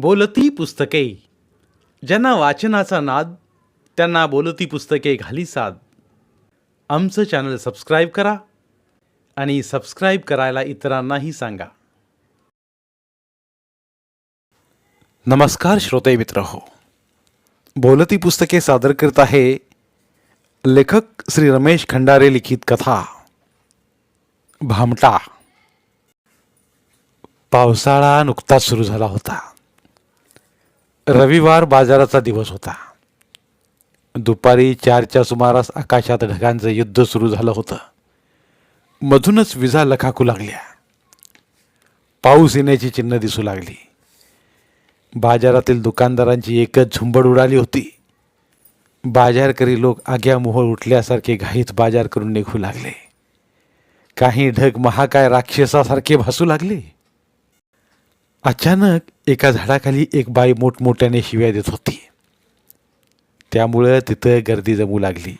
बोलती पुस्तके. ज्यांना वाचनाचा नाद त्यांना बोलती पुस्तके घाली साद. आमचं चॅनल सबस्क्राईब करा आणि सबस्क्राईब करायला इतरांनाही सांगा. नमस्कार श्रोते मित्र हो. बोलती पुस्तके सादर करत आहे लेखक श्री रमेश खंडारे लिखित कथा. भामटा. पावसाळा नुकताच सुरू झाला होता. रविवार बाजाराचा दिवस होता. दुपारी चारच्या सुमारास आकाशात ढगांचं युद्ध सुरू झालं होतं. मधूनच विजा लखाकू लागल्या. पाऊस येण्याची चिन्ह दिसू लागली. बाजारातील दुकानदारांची एकच झुंबड उडाली होती. बाजारकरी लोक आग्या मोहळ उठल्यासारखे घाईत बाजार करून निघू लागले. काही ढग महाकाय राक्षसासारखे भासू लागले. अचानक एका झाडाखाली एक बाई मोठमोठ्याने शिव्या देत होती. त्यामुळं तिथं गर्दी जमू लागली.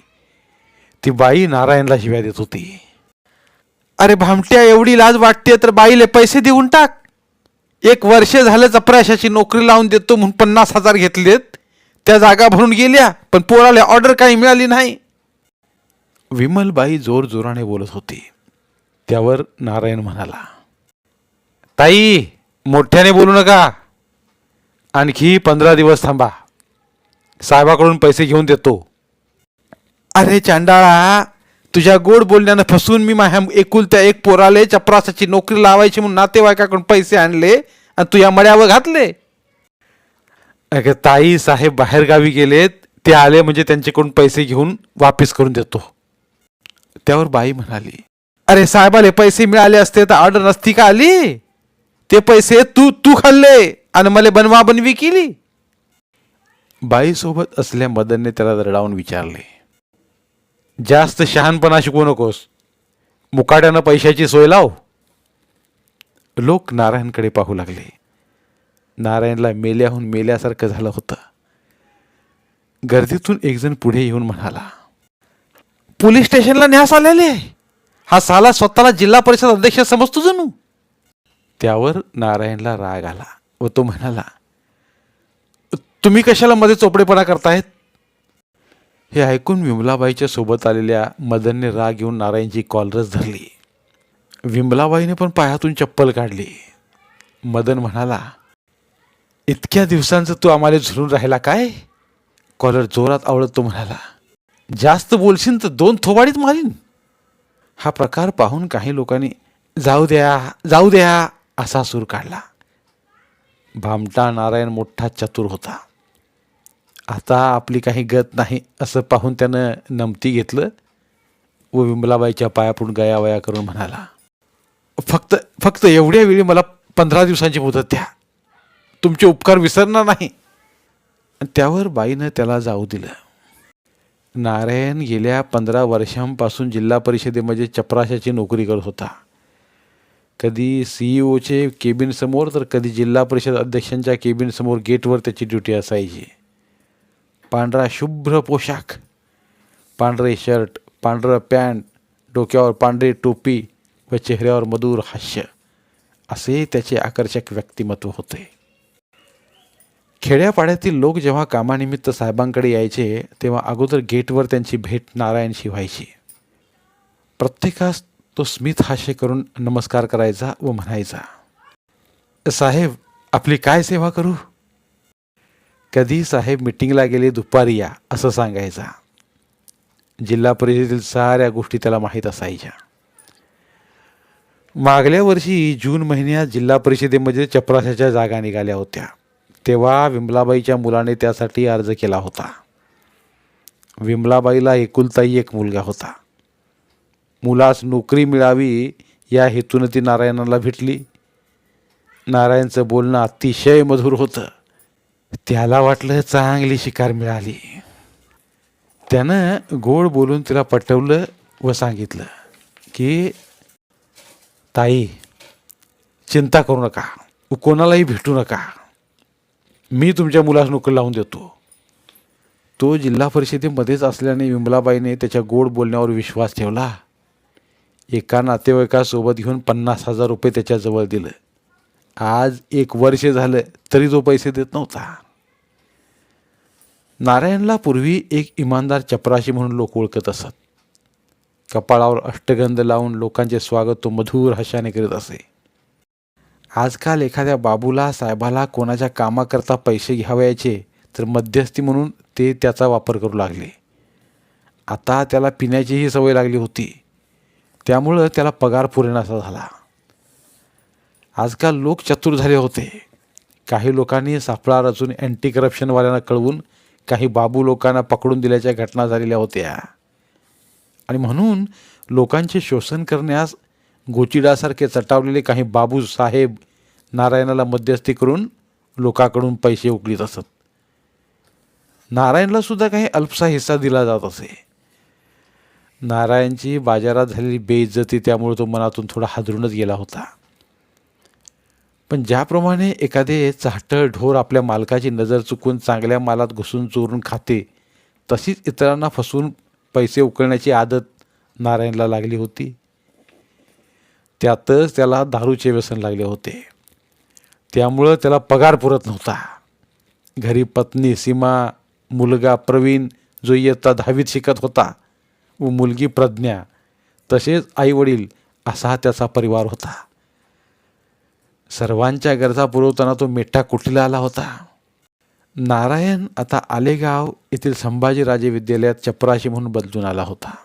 ती बाई नारायणला शिव्या देत होती. अरे भामट्या एवढी लाज वाटते तर बाईले पैसे देऊन टाक. एक वर्ष झालं चपराशाची नोकरी लावून देतो म्हणून पन्नास हजार घेतलेत. त्या जागा भरून गेल्या पण पोराला ऑर्डर काही मिळाली नाही. विमलबाई जोर जोराने बोलत होती. त्यावर नारायण म्हणाला ताई मोठ्याने बोलू नका. आणखी पंधरा दिवस थांबा. साहेबाकडून पैसे घेऊन देतो. अरे चांडाळा तुझ्या गोड बोलण्यानं फसून मी माझ्या एकुलत्या एक पोराले चपरासाची नोकरी लावायची म्हणून नातेवाईकाकडून पैसे आणले आणि तू या मड्यावर घातले. अगं ताई साहेब बाहेरगावी गेलेत. ते आले म्हणजे त्यांच्याकडून पैसे घेऊन वापिस करून देतो. त्यावर बाई म्हणाली अरे साहेबाले पैसे मिळाले असते तर ऑर्डर नसती का आली? ते पैसे तू तू खाल्ले आणि मला बनवा बनवी केली. बाईसोबत असल्या मदनने त्याला रडावून विचारले जास्त शहाणपणा शिकवू नकोस. मुकाट्यानं पैशाची सोय लाव. लोक नारायणकडे पाहू लागले. नारायणला मेल्याहून मेल्यासारखं झालं होतं. गर्दीतून एकजण पुढे येऊन म्हणाला पोलीस स्टेशनला न्यास आलेले. हा साला स्वतःला जिल्हा परिषद अध्यक्ष समजतो जणू. त्यावर नारायणला राग आला व तो म्हणाला तुम्ही कशाला मध्ये चोपडेपणा करतायत हे ऐकून विमलाबाईच्या सोबत आलेल्या मदनने राग येऊन नारायणची कॉलरच धरली. विमलाबाईने पण पायातून चप्पल काढली. मदन म्हणाला इतक्या दिवसांचं तू आम्हाला झुलून राहिला काय? कॉलर जोरात आवडत तो म्हणाला जास्त बोलशील तर दोन थोबाडीत मारीन. हा प्रकार पाहून काही लोकांनी जाऊ द्या जाऊ द्या. असा सूर काढला. भामटा नारायण मोठा चतुर होता. आता आपली काही गत नाही असं पाहून त्यानं नमती घेतलं व विमलाबाईच्या पायापून गयावया करून म्हणाला फक्त फक्त एवढ्या वेळी मला पंधरा दिवसांची मुदत द्या. तुमचे उपकार विसरणार नाही. आणि त्यावर बाईनं त्याला जाऊ दिलं. नारायण गेल्या पंधरा वर्षांपासून जिल्हा परिषदेमध्ये म्हणजे चपराशाची नोकरी करत होता. कधी सी ई ओचे केबिनसमोर तर कधी जिल्हा परिषद अध्यक्षांच्या केबिनसमोर गेटवर त्याची ड्युटी असायची. पांढरा शुभ्र पोशाख पांढरे शर्ट पांढरं पॅन्ट डोक्यावर पांढरी टोपी व चेहऱ्यावर मधुर हास्य. असे त्याचे आकर्षक व्यक्तिमत्व होते. खेड्यापाड्यातील लोक जेव्हा कामानिमित्त साहेबांकडे यायचे तेव्हा अगोदर गेटवर त्यांची भेट नारायणशी व्हायची प्रत्येकास तो स्मित हास्य करून नमस्कार करायचा व म्हणायचा साहेब आपली काय सेवा करू? कधी साहेब मिटिंगला गेले दुपारी या असं सांगायचा. जिल्हा परिषदेतील साऱ्या गोष्टी त्याला माहीत असायच्या. मागल्या वर्षी जून महिन्यात जिल्हा परिषदेमध्ये चपराशाच्या जागा निघाल्या होत्या. तेव्हा विमलाबाईच्या मुलाने त्यासाठी अर्ज केला होता. विमलाबाईला एकुलताही एक मुलगा होता. मुलास नोकरी मिळावी या हेतून ती नारायणाला भेटली. नारायणचं बोलणं अतिशय मधुर होतं. त्याला वाटलं चांगली शिकार मिळाली. त्यानं गोड बोलून तिला पटवलं व सांगितलं की ताई चिंता करू नका. कोणालाही भेटू नका. मी तुमच्या मुलास नोकरी लावून देतो. तो जिल्हा परिषदेमध्येच असल्याने विमलाबाईने त्याच्या गोड बोलण्यावर विश्वास ठेवला. एका नातेवाईकासोबत घेऊन पन्नास हजार रुपये त्याच्याजवळ दिलं. आज एक वर्ष झालं तरी तो पैसे देत नव्हता. नारायणला पूर्वी एक इमानदार चपराशी म्हणून लोक ओळखत असत. कपाळावर अष्टगंध लावून लोकांचे स्वागत तो मधुर हशाने करीत असे. आजकाल एखाद्या बाबूला साहेबाला कोणाच्या कामाकरता पैसे घ्यावयाचे तर मध्यस्थी म्हणून ते त्याचा वापर करू लागले. आता त्याला पिण्याचीही सवय लागली होती. त्यामुळं त्याला पगार पुरेनासा झाला. आजकाल लोक चतुर झाले होते. काही लोकांनी सापळा रचून अँटी करप्शनवाल्यांना कळवून काही बाबू लोकांना पकडून दिल्याच्या घटना झालेल्या होत्या. आणि म्हणून लोकांचे शोषण करण्यास गोचिडासारखे चटावलेले काही बाबू साहेब नारायणाला मध्यस्थी करून लोकांकडून पैसे उकळीत असत. नारायणला सुद्धा काही अल्पसा हिस्सा दिला जात असे. नारायणची बाजारात झालेली बेइज्जती त्यामुळे तो मनातून थोडा हादरूनच गेला होता. पण ज्याप्रमाणे एखादे चाहटळ ढोर आपल्या मालकाची नजर चुकून चांगल्या मालात घुसून चोरून खाते तशीच इतरांना फसवून पैसे उकळण्याची आदत नारायणला लागली होती. त्यातच त्याला दारूचे व्यसन लागले होते. त्यामुळं त्याला पगार पुरत नव्हता. घरी पत्नी सीमा मुलगा प्रवीण जो इयत्ता दहावीत शिकत होता व मुलगी प्रज्ञा तसेच आईवडील असा त्याचा परिवार होता. सर्वांच्या गरजा पुरवताना तो मिठ्ठा कुठला आला होता? नारायण आता आलेगाव येथील संभाजीराजे विद्यालयात चपराशी म्हणून बदलून आला होता.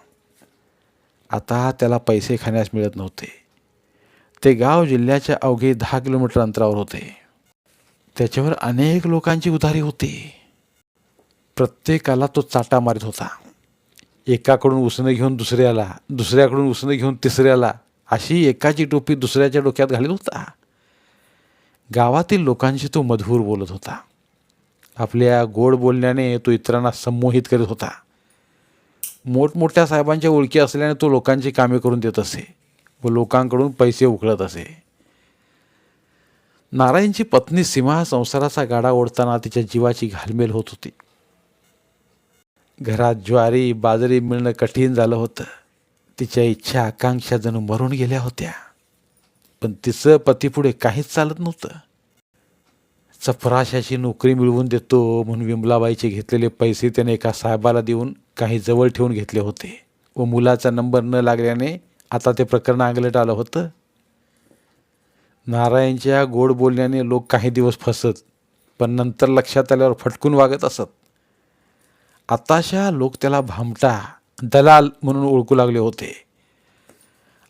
आता त्याला पैसे खाण्यास मिळत नव्हते. ते गाव जिल्ह्याच्या अवघे दहा किलोमीटर अंतरावर होते. त्याच्यावर अनेक लोकांची उधारी होती. प्रत्येकाला तो चाटा मारित होता. एकाकडून उसणं घेऊन दुसऱ्याला दुसऱ्याकडून उसणं घेऊन तिसऱ्याला अशी एकाची टोपी दुसऱ्याच्या डोक्यात घालत होता. गावातील लोकांशी तो मधुर बोलत होता. आपल्या गोड बोलण्याने तो इतरांना संमोहित करीत होता. मोठमोठ्या साहेबांच्या ओळखी असल्याने तो लोकांची कामे करून देत असे व लोकांकडून पैसे उकळत असे. नारायणची पत्नी सीमा संसाराचा गाडा ओढताना तिच्या जीवाची घालमेल होत होती. घरात ज्वारी बाजरी मिळणं कठीण झालं होतं. तिच्या इच्छा आकांक्षा जणू मरून गेल्या होत्या. पण तिचं पतीपुढे काहीच चालत नव्हतं. चपराशाची नोकरी मिळवून देतो म्हणून विमलाबाईचे घेतलेले पैसे त्याने एका साहेबाला देऊन काही जवळ ठेवून घेतले होते व मुलाचा नंबर न लागल्याने आता ते प्रकरण आंगलट आलं होतं. नारायणच्या गोड बोलण्याने लोक काही दिवस फसत पण नंतर लक्षात आल्यावर फटकून वागत असत. आताशा लोक त्याला भामटा दलाल म्हणून ओळखू लागले होते.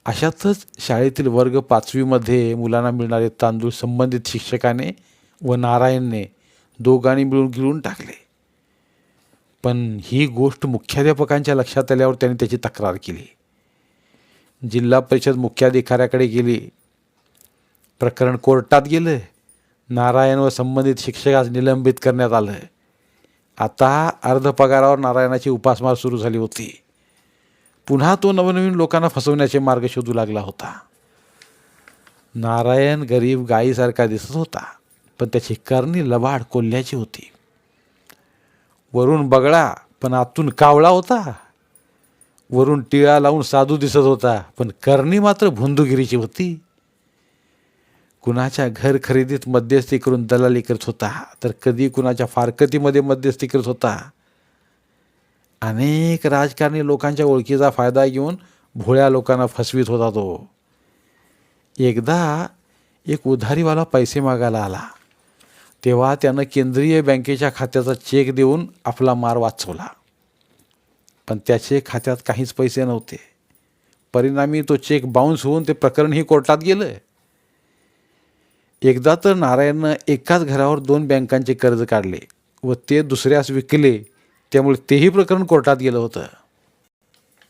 अशातच शाळेतील वर्ग पाचवीमध्ये मुलांना मिळणारे तांदूळ संबंधित शिक्षकाने व नारायणने दोघांनी मिळून गिळून टाकले. पण ही गोष्ट मुख्याध्यापकांच्या लक्षात आल्यावर त्यांनी त्याची तक्रार केली. जिल्हा परिषद मुख्याधिकाऱ्याकडे गेली. प्रकरण कोर्टात गेलं. नारायण व संबंधित शिक्षकास निलंबित करण्यात आलं. आता अर्ध पगारावर नारायणाची उपासमार सुरू झाली होती. पुन्हा तो नवनवीन लोकांना फसवण्याचे मार्ग शोधू लागला होता. नारायण गरीब गायीसारखा दिसत होता पण त्याची करणी लबाड कोल्ह्याची होती. वरून बगळा पण आतून कावळा होता. वरून टिळा लावून साधू दिसत होता पण करणी मात्र भुंदुगिरीची होती. कुणाच्या घर खरेदीत मध्यस्थी करून दलाली करत होता तर कधी कुणाच्या फारकतीमध्ये मध्यस्थी करत होता? अनेक राजकारणी लोकांच्या ओळखीचा फायदा घेऊन भोळ्या लोकांना फसवीत होता तो. एकदा एक उधारीवाला पैसे मागायला आला. तेव्हा त्यानं केंद्रीय बँकेच्या खात्याचा चेक देऊन आपला मार वाचवला. पण त्याचे खात्यात काहीच पैसे नव्हते. परिणामी तो चेक बाउन्स होऊन ते प्रकरणही कोर्टात गेलं. एकदा तर नारायणनं एकाच घरावर दोन बँकांचे कर्ज काढले व ते दुसऱ्यास विकले त्यामुळे तेही प्रकरण कोर्टात गेलं होतं.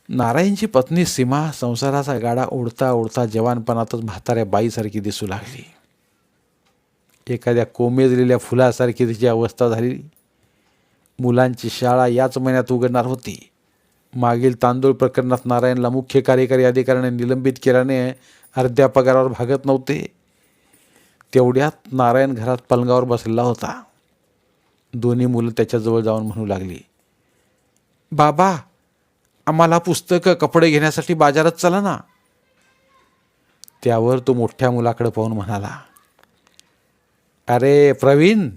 नारायणची पत्नी सीमा संसाराचा गाडा ओढता ओढता जवानपणातच म्हाताऱ्या बाईसारखी दिसू लागली. एखाद्या कोमेजलेल्या फुलासारखी तिची अवस्था झाली. मुलांची शाळा याच महिन्यात उघडणार होती. मागील तांदूळ प्रकरणात नारायणला मुख्य कार्यकारी अधिकाऱ्याने निलंबित केल्याने अर्ध्या पगारावर भागत नव्हते. तेवढ्यात नारायण घरात पलंगावर बसलेला होता. दोन्ही मुलं त्याच्याजवळ जाऊन म्हणू लागली बाबा आम्हाला पुस्तकं कपडे घेण्यासाठी बाजारात चला ना. त्यावर तो मोठ्या मुलाकडे पाहून म्हणाला अरे प्रवीण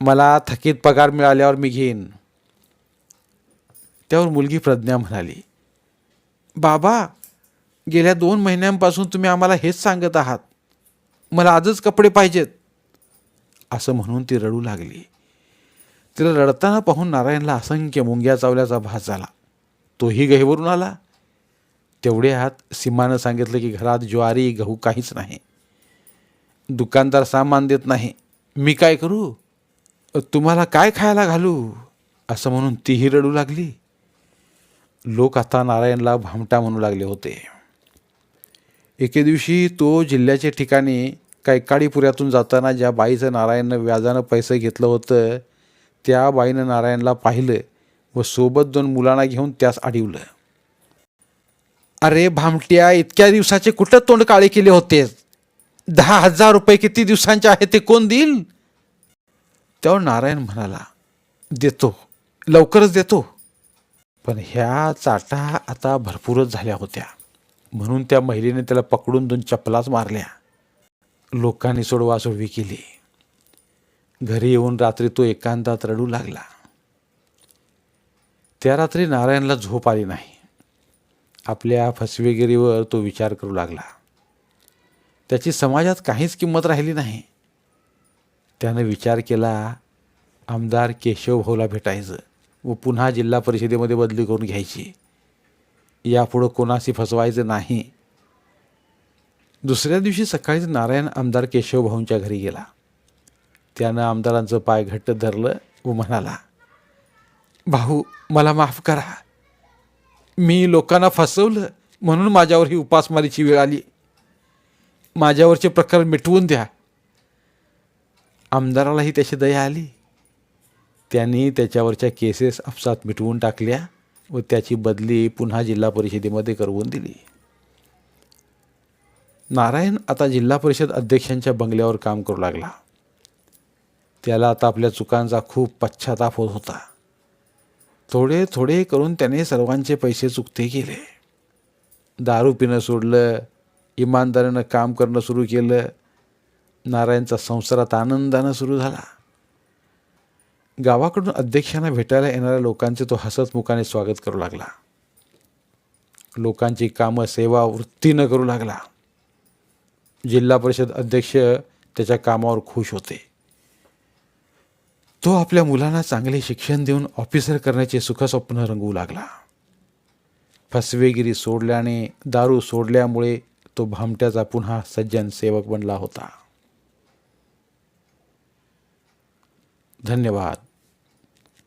मला थकीत पगार मिळाल्यावर मी घेईन. त्यावर मुलगी प्रज्ञा म्हणाली बाबा गेल्या दोन महिन्यांपासून तुम्ही आम्हाला हेच सांगत आहात. मला आजच कपडे पाहिजेत. असं म्हणून ती रडू लागली. तिला रडताना पाहून नारायणला असंख्य मुंग्या चावल्याचा भास झाला. तोही गहीवरून आला. तेवढ्यात सीमानं सांगितलं की घरात ज्वारी गहू काहीच नाही. दुकानदार सामान देत नाही. मी काय करू? तुम्हाला काय खायला घालू? असं म्हणून तीही रडू लागली. लोक आता नारायणला भामटा म्हणू लागले होते. एके दिवशी तो जिल्ह्याच्या ठिकाणी कैकाडीपुऱ्यातून जाताना ज्या बाईचं नारायणनं व्याजानं पैसे घेतलं होतं त्या बाईनं नारायणला पाहिलं व सोबत दोन मुलांना घेऊन त्यास अडवलं. अरे भामट्या इतक्या दिवसाचे कुठं तोंड काळे केले होते? दहा हजार रुपये किती दिवसांचे आहे ते कोण देईल? त्यावर नारायण म्हणाला देतो लवकरच देतो. पण ह्या चाटा आता भरपूरच झाल्या होत्या. म्हणून त्या महिलेने त्याला पकडून दोन चपलाच मारल्या. लोकांनी सोडवासोडवी केली. घरी येऊन रात्री तो एकांतात रडू लागला. त्या रात्री नारायणला झोप आली नाही. आपल्या फसवेगिरीवर तो विचार करू लागला. त्याची समाजात काहीच किंमत राहिली नाही. त्यानं विचार केला आमदार केशव भाऊला भेटायचं व पुन्हा जिल्हा परिषदेमध्ये बदली करून घ्यायची. यापुढं कोणाशी फसवायचं नाही. दुसऱ्या दिवशी सकाळीच नारायण आमदार केशवभाऊंच्या घरी गेला. त्यानं आमदारांचं पाय घट्ट धरलं व म्हणाला भाऊ मला माफ करा. मी लोकांना फसवलं म्हणून माझ्यावर ही उपासमारीची वेळ आली. माझ्यावरचे प्रकार मिटवून द्या. आमदारालाही त्याची दया आली. त्यांनी त्याच्यावरच्या केसेस आपसात मिटवून टाकल्या. व त्याची बदली पुन्हा जिल्हा परिषदेमध्ये करवून दिली. नारायण आता जिल्हा परिषद अध्यक्षांच्या बंगल्यावर काम करू लागला. त्याला आता आपल्या चुकांचा खूप पश्चाताप होत होता. थोडे थोडे करून त्याने सर्वांचे पैसे चुकते केले. दारू पिणं सोडलं इमानदारीनं काम करणं सुरू केलं. नारायणचा संसारात आनंदानं सुरू झाला. गावाकडून अध्यक्षांना भेटायला येणाऱ्या लोकांचे तो हसतमुखाने स्वागत करू लागला. लोकांची कामं सेवा वृत्तीनं करू लागला. जिल्हा परिषद अध्यक्ष त्याच्या कामावर खुश होते. तो आपल्या मुलांना चांगले शिक्षण देऊन ऑफिसर करण्याचे सुखस्वप्न रंगवू लागला. फसवेगिरी सोडल्याने दारू सोडल्यामुळे तो भामट्याचा पुन्हा सज्जन सेवक बनला होता. धन्यवाद.